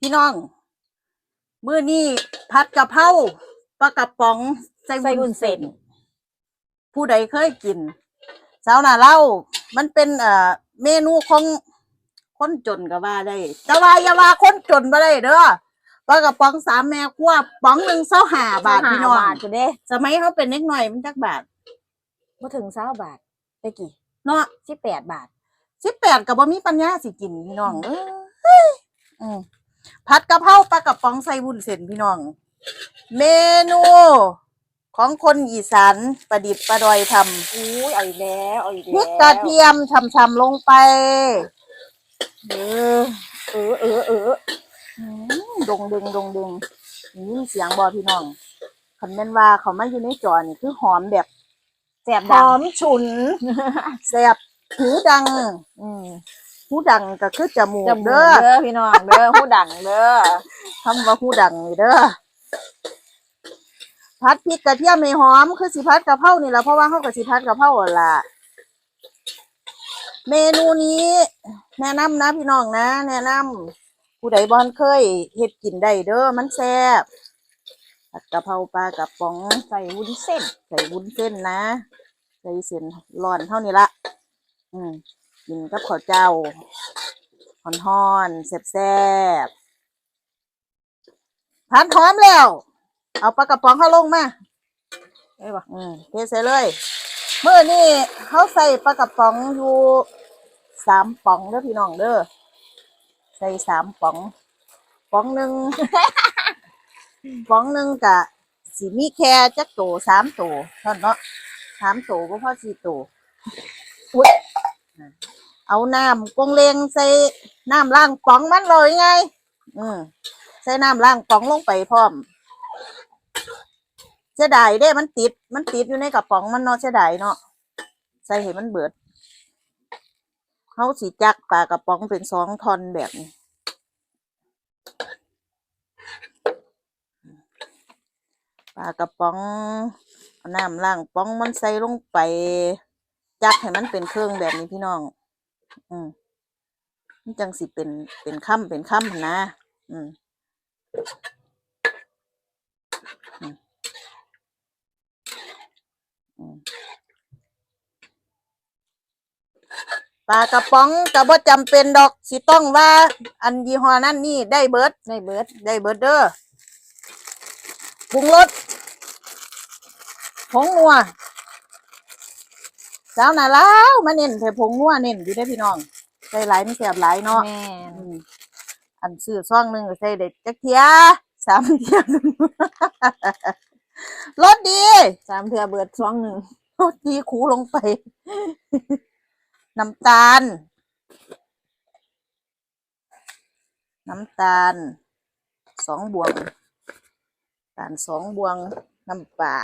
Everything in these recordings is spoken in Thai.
พี่น้อง มื้อนี้ผัดกะเพราปลากระป๋องใส่ใส่วุ้วุ้นนเส้เส้นน ผู้ใดเคยกิน สาวนาเล่ามันเป็นเอ่อเมนูของคนจนก็ว่าได้แต่ว่าอย่าว่าคนจนบ่ได้เด้อปลากระป๋องสามแม่ครัวป๋องหนึ่งเศร้าหาบาทพี่น้อง บาทจะเด้สมัยเขาเป็นเล็กหน่อยมันจักบาทมาถึงเศร้าบาทไปกี่เนาะสิบแปดบาท สิบแปดกับบ่มีปัญญาสิกินพี่น้องเอ้ยอืม ผัดกะเพราปลากระป๋องใส่วุ้นเส้นพี่น้อง เมนูของคนอีสานประดิษฐ์ประดอยทำอุ้ยเอาอีกแล้วเอาอีกพริแล้กวกระเทียมชำๆลงไปเออเออเออเอออืมดงดึงดงดึงนี่เสียงบอพี่น้องคันแม่นว่าเขามาอยู่ในจอนี่คือหอมแบบแสบหดังอมฉุนแสบหูดัง อืม หูดังก็คือจมูกจมูกเด้อเด้อพี่น้องเด้อหูดังเด้อคำว่าหูดังนี่เด้อพัดพริกกระเทียมให้หอม คือสิพัดกะเพรานี่แหละเพราะว่าเขากับสิพัดกะเพราหั่นล่ะ เมนูนี้ แนะนำนะพี่น้องนะ แนะนำผู้ใดบอนเคยเฮ็ดกินได้เด้อมันแซ่บผัดกะเพราปลากระป๋องใส่วุ้นเส้น ใส่วุ้นเส้นนะ ใส่เส้นร้อนเท่านี้ละอืม กินกับข้าวเจ้าฮ้อนๆแซ่บๆพันหอมแล้ว เอาปลากระป๋องเข้าลงมาเอ้ยบ่อืมเทใส่เลยเมื่อนี่เขาใส่ปลากระป๋องอยู่สามป๋องเด้อพี่น้องเด้อใส่สามป๋อง ป๋องหนึ่งป๋องหนึ่งกะสีมีแค่จักโตสามโตเท่านั้นเนาะสามโตก็พอสี่โตอุ้ย เอาน้ำกงเลงใส่น้ำล้างป๋องมันเลยไง อืมใส่น้ำล้างป๋องลงไปพร้อมเสียดายเด้ มันติด มันติดอยู่ในกระป๋องมันเนาะเสียดายเนาะใส่ให้มันเบิดเขาสีจักปลากระป๋องเป็นสองทอนแบบนี้ปลากระป๋องน้ำล้างป๋องมันใส่ลงไป จักให้มันเป็นเครื่องแบบนี้พี่น้อง อืมมันจังสิเป็นเป็นค่ำเป็นค่ำนะ อืมปลากระป๋องก็บ่จำเป็นดอกสิต้องว่า อันยี่ห้อนั้นนี่ได้เบิร์ดในเบิร์ดได้เบิร์ดเด้อปรุงรสผงนัว สาวนาล้าวมาเน้นแต่ผงนัวเน้นอยู่ได้อพี่น้องใส่หลายไม่แสบหลายเนาะแม่นอืมอันซื้อซ่องหนึ่งก็ใส่ได้จักเทียสามเทียรสดีสามเทือเบิร์ดสองหนึ่งรสดีคูลงไป น้ำตาล น้ำตาลสองบวงตาลสองบวงน้ำปลา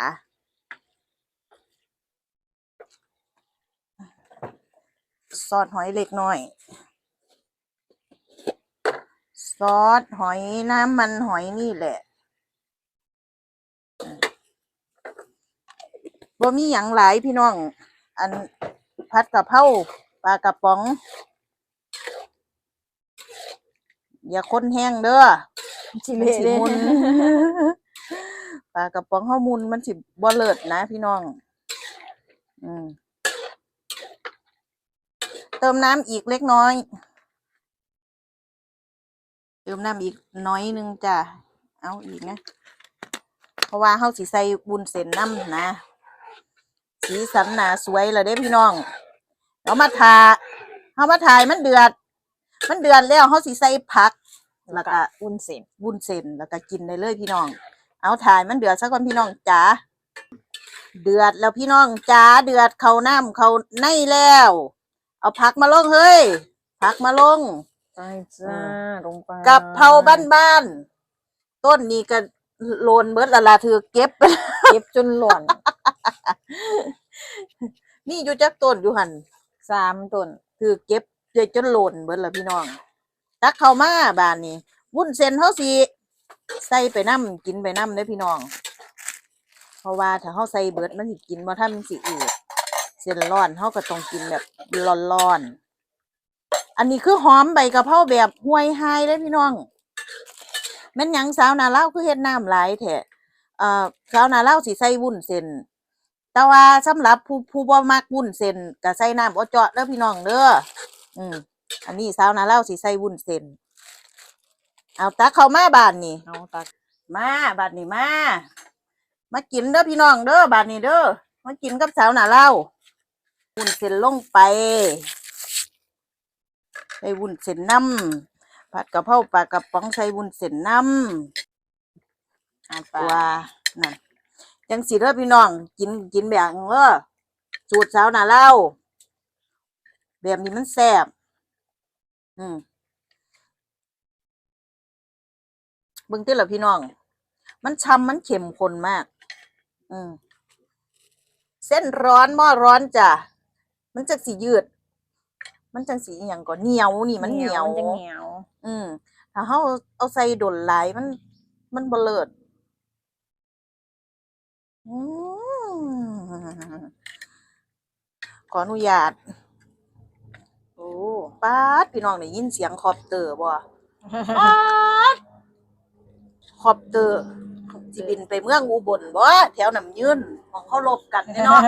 ซอสหอยเล็กน้อย ซอสหอยน้ำมันหอยนี่แหละบ่มีหยังหลายพี่น้อง อันผัดกะเพราปลากระป๋อง อย่าคนแห้งเด้อชิมันเละสิเลยมุนปลากระป๋องเฮามุนมันสิบ่เลิศนะพี่น้อง อืม เติมน้ำอีกเล็กน้อย เติมน้ำอีกน้อยหนึงจ้ะ เอาอีกนะ เพราะว่าเฮาสิใส่บุญเส้นน้ำนะ สีสันหนาสวยเลยเด้พี่น้องเอามาทาเอามาถ่ายมันเดือด มันเดือดแล้วเฮาสิใส่ผัก แล้วก็วุ้นเส้นวุ้นเส้นแล้วก็กินได้เลยพี่น้อง เอาถ่ายมันเดือดซะก่อนพี่น้องจ๋าเดือดแล้วพี่น้องจ๋าเดือดเขาน้ำเขาในแล้ว เอาผักมาลงเฮ้ยผักมาลงใช่จ้าลงไปกับเพราบ้านๆต้นนี้ก็โลนเบิดและละถือเก็บเก็บจนหล่นนี่อยู่จักต้นอยู่หันสามต้นคือเก็บเจจนหล่นเบิดละพี่น้อง ตักเข้ามาบ้านนี้ วุ้นเส้นเขาสิใส่ไปน้ำกินไปน้ำเด้อพี่น้อง เพราะว่าถ้าเขาใส่เบิดมันสิกินบ่ทันมันสิอืดเส้นร้อนเขาก็ต้องกินแบบร้อนๆอันนี้คือหอมใบกะเพราแบบห่วยไฮเลยพี่น้องแม่นหยังสาวนาเล่าวคือเฮ็ดน้ำหลายแท้เอ่อสาวนาเล่าวสิใส่วุ้นเส้นแต่ว่าสำหรับผู้ผู้บ่มักวุ้นเส้นก็ใส่น้ำบ่เจาะเด้อพี่น้องเด้ออืมอันนี้สาวนาเล่าวสิใส่วุ้นเส้นเอาตักเข้ามาบ้านนี่เอาตักมาบัดนี้มา มากินเด้อพี่น้องเด้อบัดนี้เด้อมากินกับสาวหน้าเล่า วุ้นเส้นลงไปใส่วุ้นเส้นน้ำผัดกะเพราปลากระป๋องใส่วุ้นเส้นน้เอาไปำตัวนั่นจังสิเด้อพี่น้องกินกินแบบเออสูตรสาวหนาเล่าแบบนี้มันแซ่บอืมเบิ่งติล่ะพี่น้อง มันช่ำมันเข็มข้นมาก อืมเส้นร้อนหม้อร้อนจ้ะ มันจะสียืด มันจังสีอหย่างก่อนเหนียวนี่มันเหนียว มันจะเหนียว อืมถ้าเขาเอาใส่ดนหลายมัน มันบเลิดอืมขออนุญาต โอ้ป้าดพี่น้องได้ยินเสียงคอปเตอร์บ่ป๊าดคอปเตอร์สิบินไปเมืองอุบลบ่แถวน้ำยืนของเขาลบกันเนี่ยเนาะ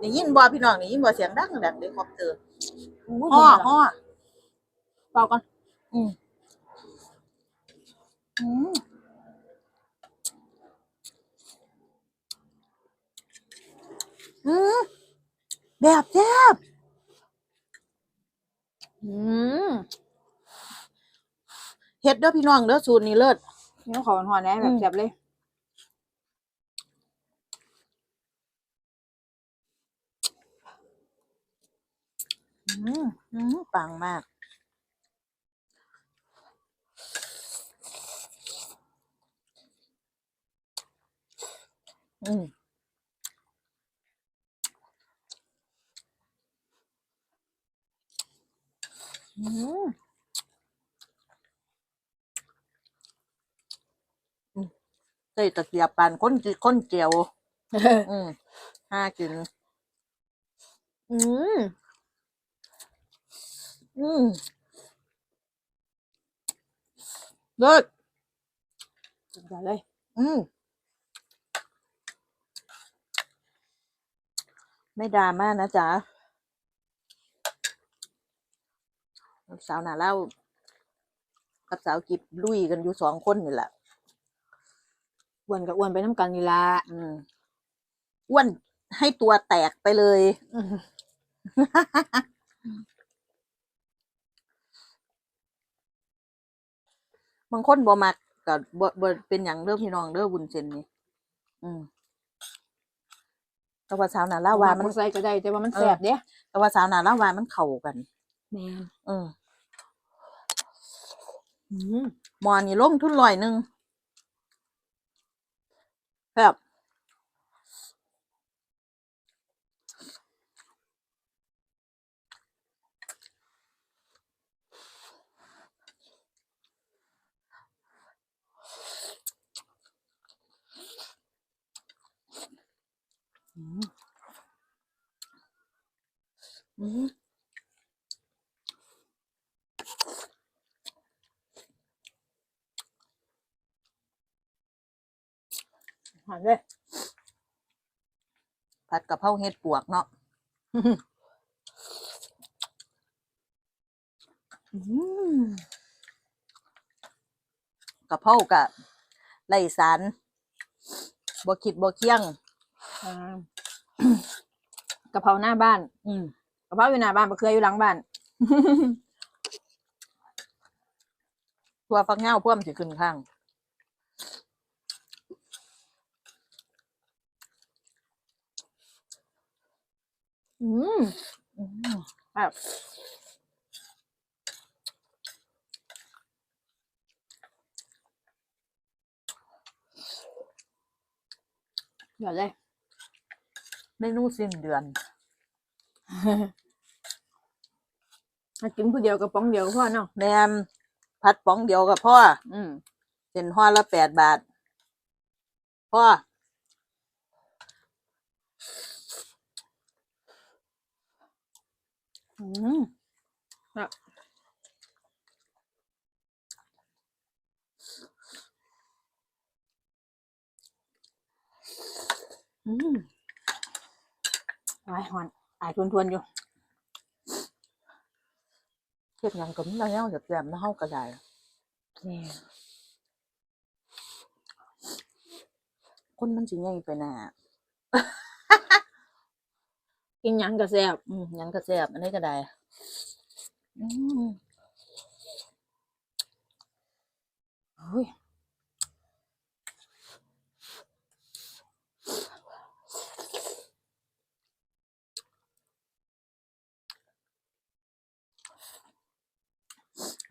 ได้ยินบ่พี่น้องได้ยินบ่เสียงดังแบบเดคอปเตอร์อุ้ยฮ้อเดี๋ยวฮ้อเปล่าก่อนอืมอืมอืมแบบแซ่บอืมเฮ็ดเด้อพี่น้องเด้อสูตรนี้เลิศนี่ขอหอนๆนะแบอืบมแซ่บเลย อืมอืม ปังมาก อืมอืมใส่ตะเกียบปานคนจิคนเจียว อืมห้ากิน อืม อืมเลิศสุดยอดเลย อืม ไม่ดราม่านะจ๊ะสาวหนาเล่า กับสาวกิบลุยกันอยู่สองคนนี่แหละอ้วนกับอ้วนไปน้ำกันนี่ละอืมอ้วนให้ตัวแตกไปเลย อืม บางคนบ่มักก็บ่บ่เป็นอย่างเด้อพี่น้องเด้อบุญเซนนี่อืมแต่ว่าสาวหนาเล่าว่ามัน ใส่ก็ได้ แต่ว่ามันแซ่บเด้แต่ว่าสาวหนาเล่าว่ามันเข้ากัน แม่นเอออืม หมอนี่ลงทุนร้อยหนึ่งแบบ หอนเลยผัดกะเพราเห็ดปวกเนาะอืมกะเพรากะไรสารบ่คิดบ่เคียงอ่ากะเพราหน้าบ้าน อืม กระเพราอยู่หน้าบ้านมะเขืออยู่หลังบ้านตัวฟักเง่าเพิ่มสิขึ้นข้างอืมอืมแบบเดี๋ยวเลยเมนูสิ้นเดือน มากินผู้เดียวกับป๋องเดียวกับพ่อเนาะแม่พัดป๋องเดียวกับพ่อเป็นห่อละแปดบาท พ่อ อืมอ่อืมไว้หอน อายทวนๆอยู่เฮ็ดหยังก็มีแนวแซ่บๆนะเฮาก็ได้นี่คนมันสิใหญ่ไปหน้ากินหยังก็แซ่บอืมหยังก็แซ่บอันนี้ก็ได้อืม เฮ้ย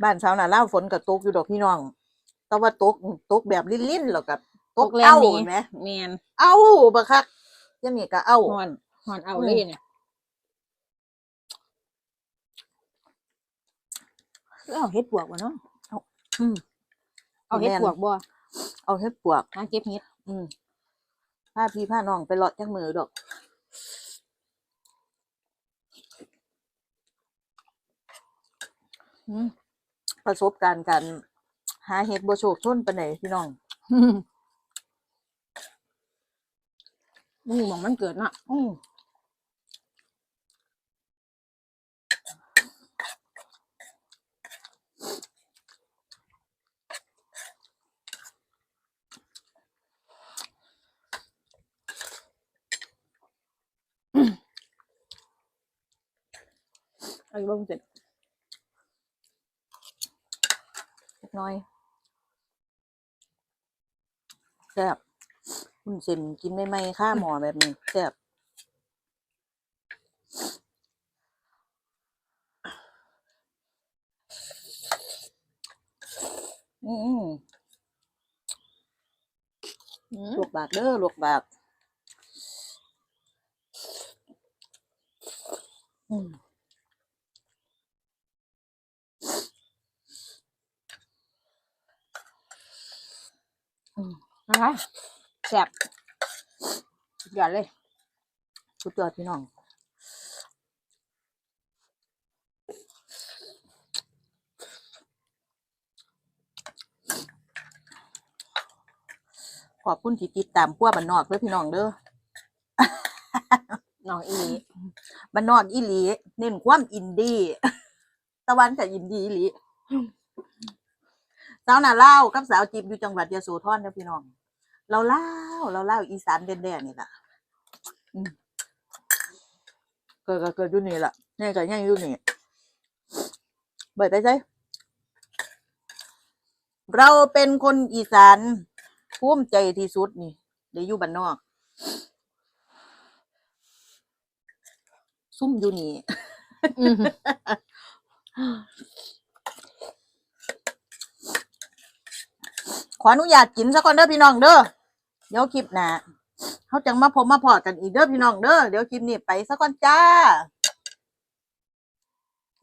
บ้านชาวนาลาวฝนก็ตกอยู่ดอกพี่น้อง แต่ว่าตกตกแบบลิ้นๆแล้วก็ตกแล้เอ้านี่เห็นไหมแมนเอ้าบักคักยังนี่ก็เอ้า หอนหอนเอาอืมเลยเนี่ยแล้วเอาเฮ็ดปวกบ่เนาะอืมเอาเฮ็ดปวกบ่เอาเฮ็ดปวก หาเก็บเฮ็ดอืมพาพี่พาน้องไปเลาะจักมือดอกอืม ประสบการณ์การหาเฮ็ดบ่โชคชนไปานพี่น้องมึงหมองมันเกิดนะอืมเอาอยู่บ่มึงเสร็จ เล็ก น้อยแซ่บคุณเส้นกินไม่ไม่ๆข้าหมอแบบนี้แซ่บอืมอืมลวกบากเด้อลวกบาก อืม อะไรแซ่บสุดยอดเลยสุดยอดพี่น้องขอบคุณที่ติดตามพวกบ้านนอกเด้อพี่น้องเด้อน้องอีหลีบ้านนอกอีหลี เน้นความอินดี้ ตะวันกับอินดี้อีหลี สาวหน้าเล่าวกับสาวจีบอยู่จังหวัดยโสธรเด้อพี่น้อง เราเล่าวเราเล่าวอีสานแดนๆนี่ล่ะอืมเกิดก็เกิดอยู่นี่ล่ะนี่ก็ยังอยู่นี่เบิดไปใช่เราเป็นคนอีสานภูมิใจที่สุดนี่เดี๋ยวอยู่บ้านนอก ซุ่มอยู่นี่อืมขออนุญาตกินซะก่อนเด้อพี่น้องเด้อ เดี๋ยวคลิปหน้าเขาจังมาพบมาพอกันอีกเด้อพี่น้องเด้อเดี๋ยวคลิปนี้ไปสักก่อนจ้า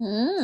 อืม